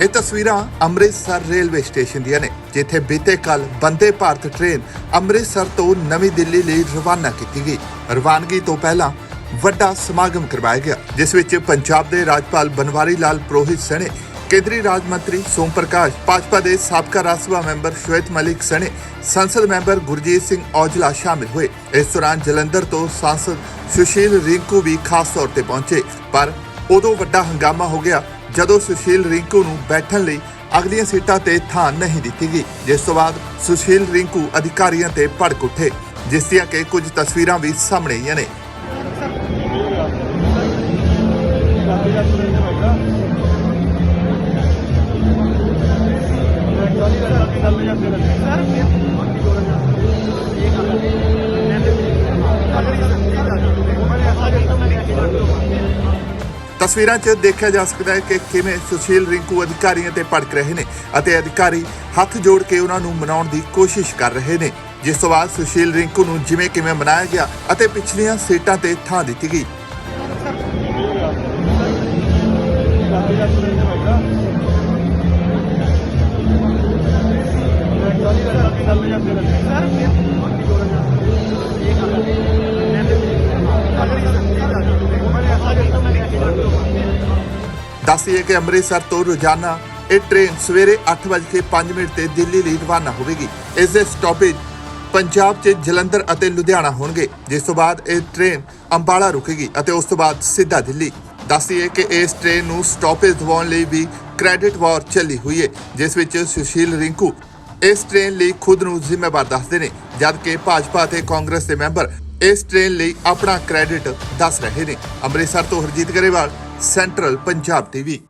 ਇਹ ਤਸਵੀਰਾਂ Amritsar railway station ਦੀਆਂ ਨੇ, ਜਿੱਥੇ ਬੀਤੇ ਕੱਲ ਬੰਦੇ ਭਾਰਤ ਟ੍ਰੇਨ ਅੰਮ੍ਰਿਤਸਰ ਤੋਂ ਨਵੀਂ ਦਿੱਲੀ ਲਈ ਰਵਾਨਾ ਕੀਤੀ ਗਈ। ਰਵਾਨਗੀ ਤੋਂ ਪਹਿਲਾਂ ਵੱਡਾ ਸਮਾਗਮ ਕਰਵਾਇਆ ਗਿਆ, ਜਿਸ ਵਿੱਚ ਪੰਜਾਬ ਦੇ ਰਾਜਪਾਲ ਬਨਵਾਰੀ ਲਾਲ ਪ੍ਰੋਹਿਤ ਸਣੇ, ਕੇਂਦਰੀ ਰਾਜ ਮੰਤਰੀ ਸੋਮ ਪ੍ਰਕਾਸ਼, ਭਾਜਪਾ ਦੇ ਸਾਬਕਾ ਰਾਜ ਸਭਾ ਮੈਂਬਰ ਸ਼ਵੇਤ ਮਲਿਕ ਸਣੇ, ਸੰਸਦ ਮੈਂਬਰ ਗੁਰਜੀਤ ਸਿੰਘ ਔਜਲਾ ਸ਼ਾਮਿਲ ਹੋਏ। ਇਸ ਦੌਰਾਨ ਜਲੰਧਰ ਤੋਂ ਸਾਂਸਦ ਸੁਸ਼ੀਲ ਰਿੰਕੂ ਵੀ ਖਾਸ ਤੌਰ ਤੇ ਪਹੁੰਚੇ, ਪਰ ਉਦੋਂ ਵੱਡਾ ਹੰਗਾਮਾ ਹੋ ਗਿਆ ਜਦੋਂ ਸੁਸ਼ੀਲ ਰਿੰਕੂ ਨੂੰ ਬੈਠਣ ਲਈ ਅਗਲੀਆਂ ਸੀਟਾਂ ਤੇ ਥਾਂ ਨਹੀਂ ਦਿੱਤੀ ਗਈ, ਜਿਸ ਤੋਂ ਬਾਅਦ ਸੁਸ਼ੀਲ ਰਿੰਕੂ ਅਧਿਕਾਰੀਆਂ ਤੇ ਭੜਕ ਉੱਠੇ, ਜਿਸ ਦੀਆਂ ਕਿ ਕੁਝ ਤਸਵੀਰਾਂ ਵੀ ਸਾਹਮਣੇ ਆਈਆਂ ਨੇ। ਤਸਵੀਰਾਂ 'ਚ ਦੇਖਿਆ ਜਾ ਸਕਦਾ ਹੈ ਕਿ ਕਿਵੇਂ ਸੁਸ਼ੀਲ ਰਿੰਕੂ ਅਧਿਕਾਰੀਆਂ ਤੇ ਭੜਕ ਰਹੇ ਨੇ ਅਤੇ ਅਧਿਕਾਰੀ ਹੱਥ ਜੋੜ ਕੇ ਉਹਨਾਂ ਨੂੰ ਮਨਾਉਣ ਦੀ ਕੋਸ਼ਿਸ਼ ਕਰ ਰਹੇ ਨੇ। ਜਿਸ ਤੋਂ ਬਾਅਦ ਸੁਸ਼ੀਲ ਰਿੰਕੂ ਨੂੰ ਜਿਵੇਂ ਕਿਵੇਂ ਮਨਾਇਆ ਗਿਆ ਅਤੇ ਪਿਛਲੀਆਂ ਸੀਟਾਂ ਤੇ ਥਾਂ ਦਿੱਤੀ ਗਈ। ਦੱਸਿਏ ਕਿ ਅੰਮ੍ਰਿਤਸਰ ਤੋਂ ਰੋਜ਼ਾਨਾ ਇਹ ਟ੍ਰੇਨ ਸਵੇਰੇ 8:05 ਮਿੰਟ ਤੇ ਦਿੱਲੀ ਲਈ ਰਵਾਨਾ ਹੋਵੇਗੀ। ਇਸ ਦੇ ਸਟਾਪੇਜ ਪੰਜਾਬ 'ਚ ਜਲੰਧਰ ਅਤੇ ਲੁਧਿਆਣਾ ਹੋਣਗੇ, ਜਿਸ ਤੋਂ ਬਾਅਦ ਇਹ ਟ੍ਰੇਨ ਅੰਬਾਲਾ ਰੁਕੇਗੀ ਅਤੇ ਉਸ ਤੋਂ ਬਾਅਦ ਸਿੱਧਾ ਦਿੱਲੀ। ਦੱਸਿਏ ਕਿ ਇਸ ਟ੍ਰੇਨ ਨੂੰ ਸਟਾਪੇਜ ਦਿਵਾਉਣ ਲਈ ਵੀ ਕ੍ਰੈਡਿਟ ਵਾਰ ਚੱਲੀ ਹੋਈ ਹੈ, ਜਿਸ ਵਿੱਚ ਸੁਸ਼ੀਲ ਰਿੰਕੂ ਇਸ ਟ੍ਰੇਨ ਲਈ ਖੁਦ ਨੂੰ ਜ਼ਿੰਮੇਵਾਰ ਦੱਸਦੇ ਨੇ, ਜਦਕਿ ਭਾਜਪਾ ਅਤੇ ਕਾਂਗਰਸ ਦੇ ਮੈਂਬਰ ਇਸ ਟ੍ਰੇਨ ਲਈ ਆਪਣਾ ਕ੍ਰੈਡਿਟ ਦੱਸ ਰਹੇ ਨੇ। ਅੰਮ੍ਰਿਤਸਰ ਤੋਂ ਹਰਜੀਤ ਗਰੇਵਾਲ ਸੈਂਟਰਲ ਪੰਜਾਬ ਟੀਵੀ।